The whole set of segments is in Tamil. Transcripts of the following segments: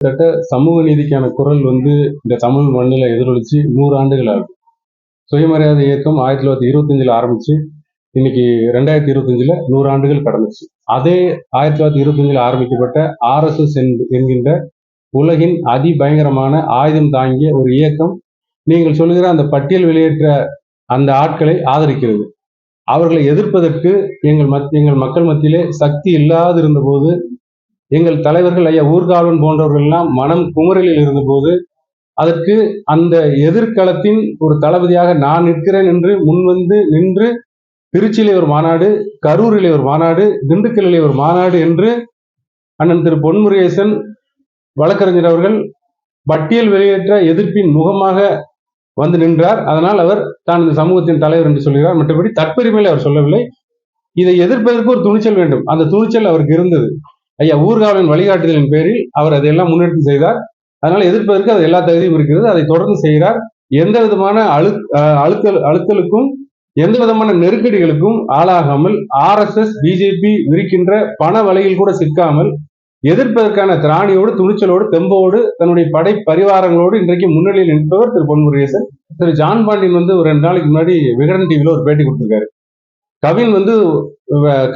கிட்டத்தட்ட சமூக நீதிக்கான குரல் வந்து இந்த தமிழ் மண்ணில் எதிரொலிச்சு நூறு ஆண்டுகள் ஆகுது. சுயமரியாதை இயக்கம் ஆயிரத்தி தொள்ளாயிரத்தி இருபத்தஞ்சில் ஆரம்பிச்சு இன்னைக்கு ரெண்டாயிரத்தி இருபத்தஞ்சில் நூறு ஆண்டுகள் கடந்துச்சு. அதே ஆயிரத்தி தொள்ளாயிரத்தி இருபத்தஞ்சில் ஆரம்பிக்கப்பட்ட ஆர்எஸ்எஸ் என்கின்ற உலகின் அதிபயங்கரமான ஆயுதம் தாங்கிய ஒரு இயக்கம் நீங்கள் சொல்லுகிற அந்த பட்டியல் வெளியேற்ற அந்த ஆட்களை ஆதரிக்கிறது. அவர்களை எதிர்ப்பதற்கு எங்கள் மத் எங்கள் மக்கள் மத்தியிலே சக்தி இல்லாது இருந்தபோது எங்கள் தலைவர்கள் ஐயா ஊர்காவலன் போன்றவர்கள் எல்லாம் மனம் குமரலில் இருந்தபோது அதற்கு அந்த எதிர்காலத்தின் ஒரு தளபதியாக நான் நிற்கிறேன் என்று முன்வந்து நின்று திருச்சியிலே ஒரு மாநாடு கரூரிலே ஒரு மாநாடு திண்டுக்கல்லிலே ஒரு மாநாடு என்று அண்ணன் திரு பொன்முருகேசன் வழக்கறிஞர் அவர்கள் பட்டியல் வெளியேற்ற எதிர்ப்பின் முகமாக வந்து நின்றார். அதனால் அவர் தான் இந்த சமூகத்தின் தலைவர் என்று சொல்கிறார். மற்றபடி தற்பெருமையில் அவர் சொல்லவில்லை. இதை எதிர்ப்பதற்கு ஒரு துணிச்சல் வேண்டும். அந்த துணிச்சல் அவருக்கு இருந்தது. ஐயா ஊர்காவலின் வழிகாட்டுதலின் பேரில் அவர் அதையெல்லாம் முன்னெடுத்து செய்தார். அதனால எதிர்ப்பதற்கு அது எல்லா தகுதியும் இருக்கிறது. அதை தொடர்ந்து செய்கிறார். எந்த விதமான அழு அழுத்தல் அழுத்தலுக்கும் எந்த விதமான நெருக்கடிகளுக்கும் ஆளாகாமல் ஆர்எஸ்எஸ் பிஜேபி விரிக்கின்ற பண வலையில் கூட சிக்காமல் எதிர்ப்பதற்கான திராணியோடு துணிச்சலோடு தெம்போடு தன்னுடைய படை பரிவாரங்களோடு இன்றைக்கு முன்னிலையில் நிற்பவர் திரு பொன்முருகேசன். திரு ஜான் பாண்டியன் வந்து ஒரு ரெண்டு நாளைக்கு முன்னாடி விகடன் டிவியில் ஒரு பேட்டி கொடுத்திருக்காரு. கவின் வந்து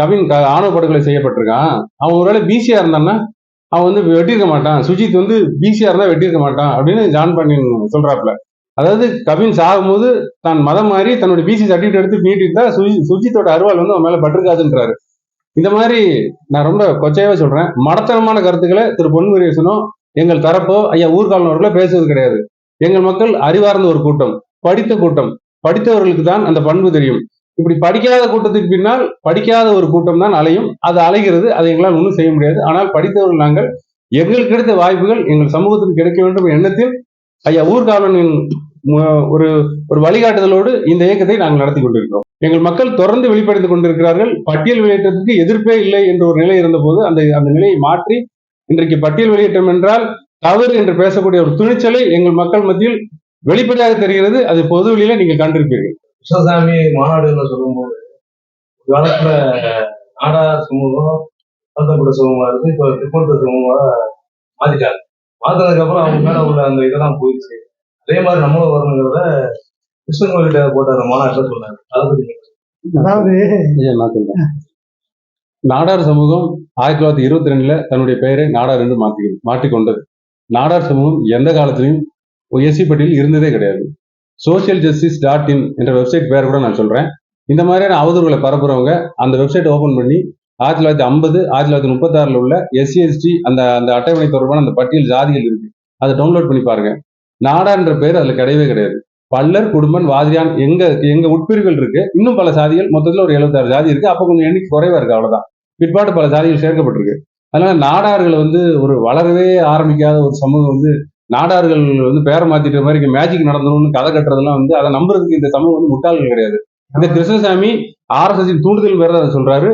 கவின் ஆணவ படுகொலை செய்யப்பட்டிருக்கான் அவன் ஒருவேளை பிசியா இருந்தான்னா அவன் வந்து வெட்டியிருக்க மாட்டான். சுஜித் வந்து பிசியா இருந்தா வெட்டியிருக்க மாட்டான் அப்படின்னு ஜான் பண்ணின் சொல்றாப்ல அதாவது கவின் சாகும்போது தான் மதம் மாறி தன்னுடைய பிசி சர்டிஃபிகேட் எடுத்து நீட்டிட்டு சுஜி சுஜித்தோட அருவாள் வந்து அவன் மேல பட்டிருக்காதுன்றாரு. இந்த மாதிரி நான் ரொம்ப கொச்சையாவே சொல்றேன். மடத்தனமான கருத்துக்களை திரு பொன்முரியசனும் எங்கள் தரப்போ ஐயா ஊர்காலனவர்களோ பேசுவது கிடையாது. எங்கள் மக்கள் அறிவார்ந்த ஒரு கூட்டம் படித்த கூட்டம். படித்தவர்களுக்கு தான் அந்த பண்பு தெரியும். இப்படி படிக்காத கூட்டத்துக்கு பின்னால் படிக்காத ஒரு கூட்டம் தான் அலையும். அது அலைகிறது அதை எங்களால் ஒன்றும் செய்ய முடியாது. ஆனால் படித்தவர்கள் நாங்கள் எங்களுக்கு கிடைத்த வாய்ப்புகள் எங்கள் சமூகத்துக்கு கிடைக்க வேண்டும் எண்ணத்தில் ஐயா ஊர்காவலனின் ஒரு ஒரு வழிகாட்டுதலோடு இந்த இயக்கத்தை நாங்கள் நடத்தி கொண்டிருக்கிறோம். எங்கள் மக்கள் தொடர்ந்து வெளிப்படுத்தி கொண்டிருக்கிறார்கள். பட்டியல் வெளியேற்றத்துக்கு எதிர்ப்பே இல்லை என்ற ஒரு நிலை இருந்தபோது அந்த அந்த நிலையை மாற்றி இன்றைக்கு பட்டியல் வெளியேற்றம் என்றால் தவறு என்று பேசக்கூடிய ஒரு துணிச்சலை எங்கள் மக்கள் மத்தியில் வெளிப்படையாக தெரிகிறது. அது பொதுவெளியில நீங்கள் கண்டிருப்பீர்கள். கிருஷ்ணசாமி மாநாடுன்னு சொல்லும்போது காலத்துல நாடார் சமூகம் பந்தப்பட்ட சமூகமா இருக்கு இப்போ திருப்பூர் சமூகமா மாத்திட்டாங்க. மாத்தினதுக்கு அப்புறம் அவங்க மேல உள்ள அந்த இதெல்லாம் போயிடுச்சு. அதே மாதிரி நம்மளும் வரணுங்கிறத கிருஷ்ணன் கோயில்கிட்ட போட்ட அந்த மாநாட்டில் சொன்னாங்க. அதை பத்தி அதாவது நான் சொல்றேன் நாடார் சமூகம் ஆயிரத்தி தொள்ளாயிரத்தி இருபத்தி ரெண்டுல தன்னுடைய பெயரை நாடார் என்று மாற்றி மாற்றிக்கொண்டது. நாடார் சமூகம் எந்த காலத்திலையும் எஸ்சி பட்டியல் இருந்ததே கிடையாது. சோசியல் ஜஸ்டிஸ் டாட் இன் என்ற வெப்சைட் பேர் கூட நான் சொல்றேன். இந்த மாதிரியான அவதூறுகளை பரப்புறவங்க அந்த வெப்சைட் ஓபன் பண்ணி ஆயிரத்தி தொள்ளாயிரத்தி ஐம்பது ஆயிரத்தி தொள்ளாயிரத்தி முப்பத்தாறில் உள்ள எஸ்சிஎஸ்டி அந்த அந்த அட்டவணை தொடர்பான அந்த பட்டியல் ஜாதிகள் இருக்கு. அதை டவுன்லோட் பண்ணி பாருங்க. நாடான்ற பேர் அதில் கிடையவே கிடையாது. பல்லர் குடும்பன் வாதியான் எங்க எங்க உட்பிரிவுகள் இருக்கு. இன்னும் பல சாதிகள் மொத்தத்தில் ஒரு எழுபத்தாறு ஜாதி இருக்கு. அப்போ கொஞ்சம் எண்ணிக்கை குறைவா இருக்கு அவ்வளவுதான். பிற்பாடு பல சாதிகள் சேர்க்கப்பட்டிருக்கு. அதனால நாடார்கள் வந்து ஒரு வளரவே ஆரம்பிக்காத ஒரு சமூகம் வந்து நாடார்கள் வந்து பேரை மாத்திட்ட மாதிரி மேஜிக் நடந்தணும்னு கதை கட்டுறதெல்லாம் வந்து அதை நம்புறதுக்கு இந்த சமூகம் வந்து முட்டாள்கள் கிடையாது. இந்த கிருஷ்ணசாமி ஆர்எஸ்எஸின் தூண்டுதல் பேர் அதை சொல்றாரு.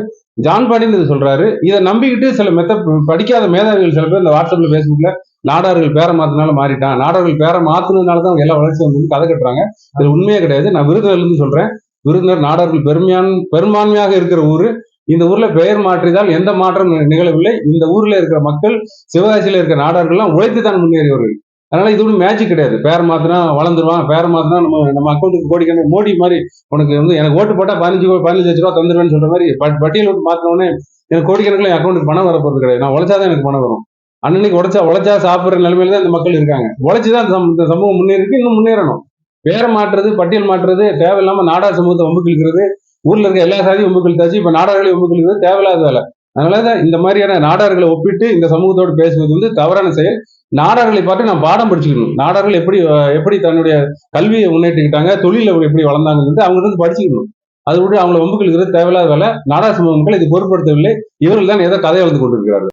ஜான் பாண்டியன் இதை சொல்றாரு. இதை நம்பிக்கிட்டு சில மெத்த படிக்காத மேதாவிகள் சில பேர் இந்த வாட்ஸ்அப்ல பேஸ்புக்ல நாடார்கள் பேரை மாத்தினால மாறிட்டான். நாடார்கள் பேரை மாத்தினதுனால தான் எல்லா வளர்ச்சி வந்து கதை கட்டுறாங்க. இது உண்மையே கிடையாது. நான் விருதுநர்ல இருந்து சொல்றேன். விருதுநர் நாடார்கள் பெருமையான பெரும்பான்மையாக இருக்கிற ஊர். இந்த ஊர்ல பெயர் மாற்றியதால் எந்த மாற்றம் நிகழவில்லை. இந்த ஊர்ல இருக்கிற மக்கள் சிவகாசியில இருக்கிற நாடார்கள்லாம் உழைத்து தான் முன்னேறியவர்கள். அதனால இது ஒன்றும் மேஜிக் கிடையாது. பேர் மாத்தினா வளர்ந்துருவான். பேர் மாத்தினா நம்ம நம்ம அக்கௌண்ட்டுக்கு கோடிக்கணக்கு மோடி மாதிரி உனக்கு வந்து எனக்கு ஓட்டு போட்டால் பதினஞ்சு பதினஞ்சு லட்ச ரூபா தந்துருவேன்னு சொல்ற மாதிரி பட்டியல் ஓட்டு மாத்தினோடனே எனக்கு கோடிக்கணக்கில் என் அக்கௌண்ட்டுக்கு பணம் வர கிடையாது. நான் உழைச்சாதான் எனக்கு பணம் வரும். அன்னன்னைக்கு உழைச்சா உழைச்சா சாப்பிட்ற நிலைமையில தான் இந்த மக்கள் இருக்காங்க. உழைச்சி தான் இந்த சமூகம் முன்னேறிக்கு இன்னும் முன்னேறணும். பேரை மாற்றுறது பட்டியல் மாற்றுறது தேவையில்லாமல் நாடா சமூகத்தை வம்புக்கிழுக்கிறது ஊர்ல இருக்க எல்லா சாதியும் ஒம்புக்கள் இப்போ இப்ப நாடார்களையும் ஒம்புக்கிறது தேவையில்லாத வேலை. அதனாலதான் இந்த மாதிரியான நாடார்களை ஒப்பிட்டு இந்த சமூகத்தோடு பேசுவது வந்து தவறான செயல். நாடார்களை பார்த்து நான் பாடம் படிச்சுக்கணும். நாடார்கள் எப்படி எப்படி தன்னுடைய கல்வியை முன்னேற்றிக்கிட்டாங்க தொழில எப்படி வளர்ந்தாங்கன்னு அவங்க வந்து படிச்சுக்கணும். அது விட்டு அவங்களை வம்புகளுக்கு தேவையில்லாத வேலை. நாடார் சமூக மக்கள் இது பொருட்படுத்தவில்லை. இவர்கள் தான் ஏதோ கதையை வந்து கொண்டிருக்கிறார்கள்.